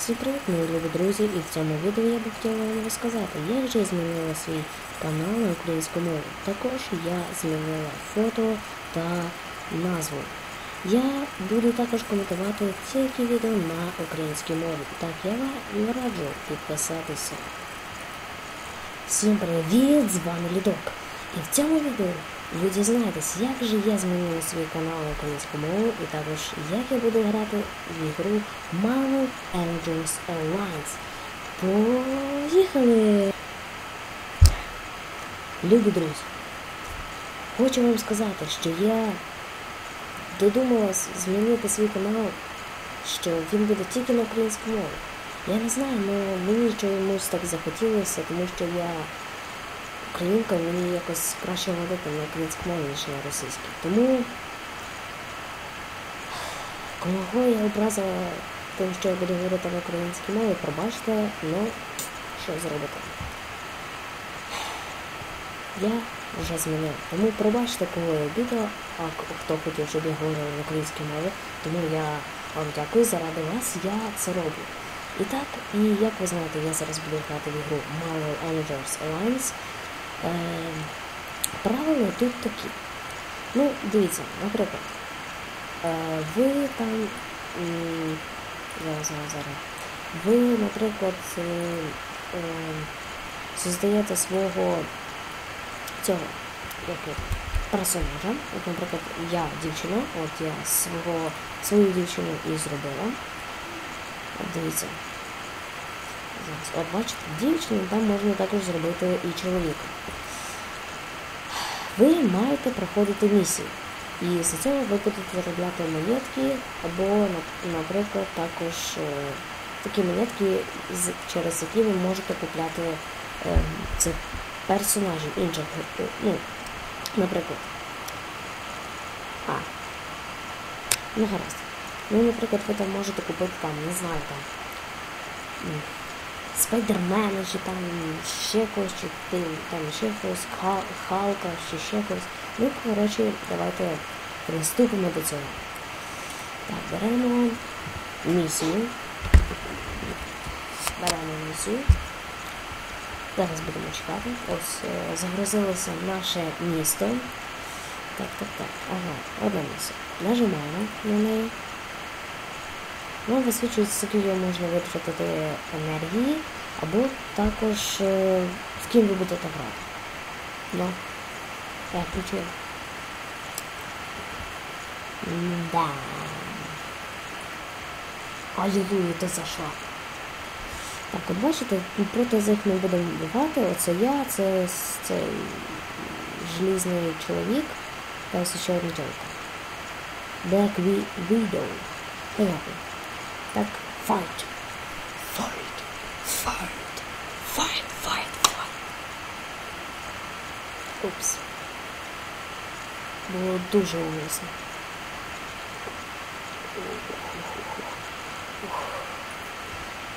Всім привіт, мої любі друзі, і в цьому відео я би хотіла вам розказати, як же я змінила свій канал на українську мову. Також я змінила фото та назву. Я буду також коментувати тільки відео на українській мові. Так, я вам раджу підписатися. Всім привіт! З вами Лідок. І в цьому відео ви дізнаєтесь, як же я змінила свій канал на українську мову і також як я буду грати в ігру Marvel Avengers Alliance. Поїхали! Любі друзі! Хочу вам сказати, що я додумалась змінити свій канал, що він буде тільки на українську мову. Я не знаю, але мені чомусь так захотілося, тому що я українка, мені якось краще говорити на українській мові, ніж на російській. Тому кого я образила тим, що я буду говорити на українській мові, пробачте, ну що зробити. Я вже змінив. Тому пробачте, кого я обідала, а хто хотів, щоб я говорила на українській мові. Тому я вам дякую, заради вас я це роблю. І так, і як ви знаєте, я зараз буду грати в ігру Marvel Avengers Alliance. Е, правила тут такі. Ну, дивіться, наприклад, е, ви там. Зараз, зараз, зараз. Ви, наприклад, е, е, создаєте свого цього як персонажа. От, наприклад, я дівчина, от я свого, свою дівчину і зробила. От дивіться. От бачите, дівчину там можна також зробити і чоловіка. Ви маєте проходити місії. І з цього ви будете заробляти монетки, або, наприклад, також е, такі монетки, через які ви можете купляти е, цих персонажів інших. е, Ну, наприклад. А. Ну гаразд. Ну, наприклад, ви там можете купити там, не знаю, там. Спайдермена, чи там ще когось, чи ти, там ще когось, Ха- Халка, чи ще когось. Ну, коротше, давайте приступимо до цього. Так, беремо місію. Беремо місію. Зараз будемо чекати. Ось е, загрузилося наше місто. Так, так, так. Ага, одна місія. Нажимаємо на неї. Вам висвічується, скільки можна витратити енергії, або також е, з ким ви будете грати. Ну, я включила. Да. Алілуя, ти зайшла. Так, от бачите, проти яких ми будемо вбивати. Оце я, це цей желізний чоловік та ось ще одна жінка. Black Widow. Понятно. Так, fight. Fight. Fight. Fight, fight, fight. Упс. Було дуже умисно.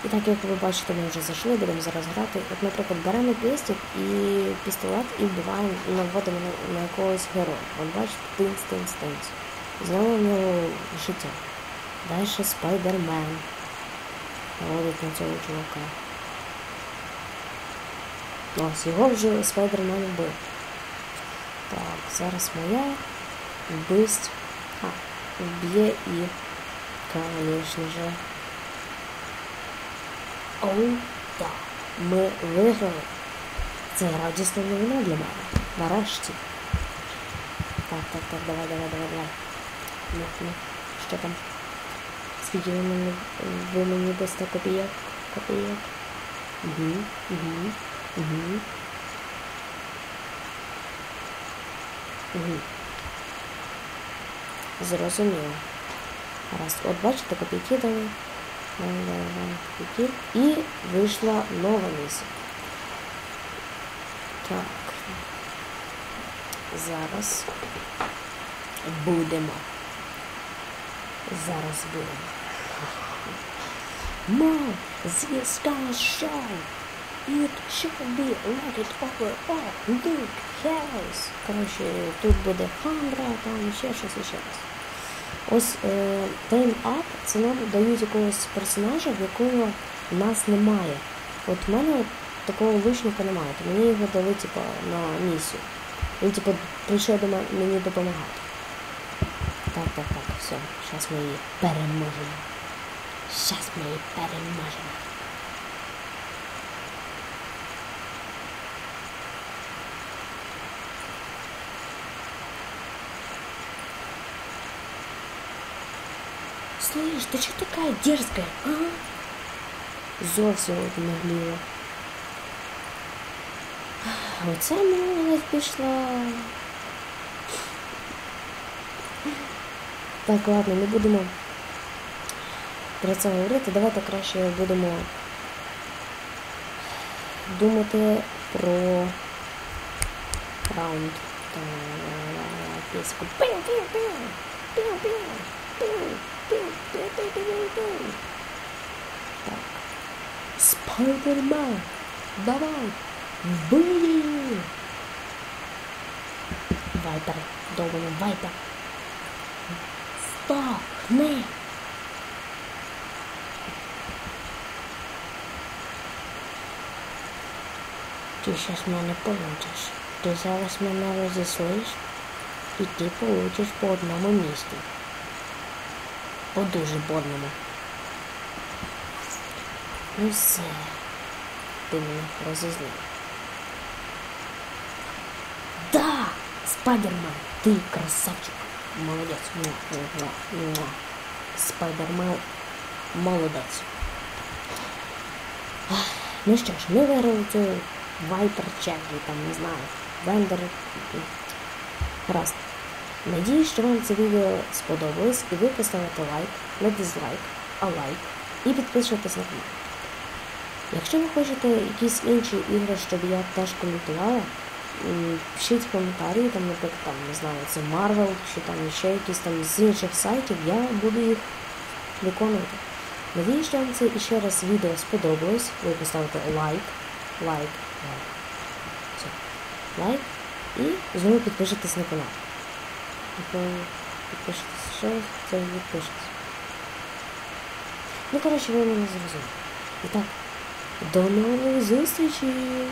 І так як ви бачите, ми вже зайшли, будемо зараз грати. От, наприклад, беремо пістик і пістолет і вбиваємо, наводимо на, на якогось героя. От бачите, тинц, тинц, тинц. Знову в нього життя. Далі спайдермен. Наводить на цього чувака. Ось, його вже спайдермен вбив. Так, зараз моя вбивств. А, вб'є і, звісно же. Оу, так, ми виграли. Це радісна новина для мене. Нарешті. Так, так, так, давай, давай, давай, давай. Ну, ну, що там? Скільки ви мені, мені дасте копійок? Копійок? Угу, угу, угу. Угу. Зрозуміло. Раз. От бачите, копійки дали копійки. І вийшла нова місія. Так. Зараз будемо. Зараз будемо. This star show. It should be lighted over all Luke house. Коротше, тут буде хандра, там ще щось, ще щось. Ось Up це нам дають якогось персонажа, в якого нас немає. От в мене такого лучника немає, то мені його дали типу, на місію. Він типу, прийшов до мені допомагати. Так, так, так, все, зараз ми її переможемо. Зараз ми її переможемо. Слышь, ты что такая дерзкая, а? Зовсім от нагліла. Оце молодь пішла. Так, ладно, не будемо про це говорити. Давайте краще будемо думати про раунд та піску. Так. Спайдермен! Давай! Вбий! Вайпер! Довбаний вайпер! Стоп! Не! Ти щас мене получиш. Ти зараз мене розіслиш, і ти получиш по одному місці. По дуже больному. Ну все. Ти мене розізлив. Да! Спайдермен, ти красавчик. Муа. Спайдермен молодець. Ну що ж, ми виграли цю Вайпер Чекі, там, не знаю, Вендер. Раз. Надіюсь, що вам це відео сподобалось і ви поставите лайк, не дизлайк, а лайк і підпишитесь на канал. Якщо ви хочете якісь інші ігри, щоб я теж коментувала, пишіть коментарі, там, наприклад, там, не знаю, це Marvel чи там ще якісь там з інших сайтів, я буду їх виконувати. Надіюсь, що вам це іще раз відео сподобалось. Ви поставите лайк, лайк. Все. Лайк і знову підпишитесь на канал. Якщо підпишетесь ще раз, це відпишетесь. Ну, коротше, ви мене зрозуміли. І так, до нових зустрічей!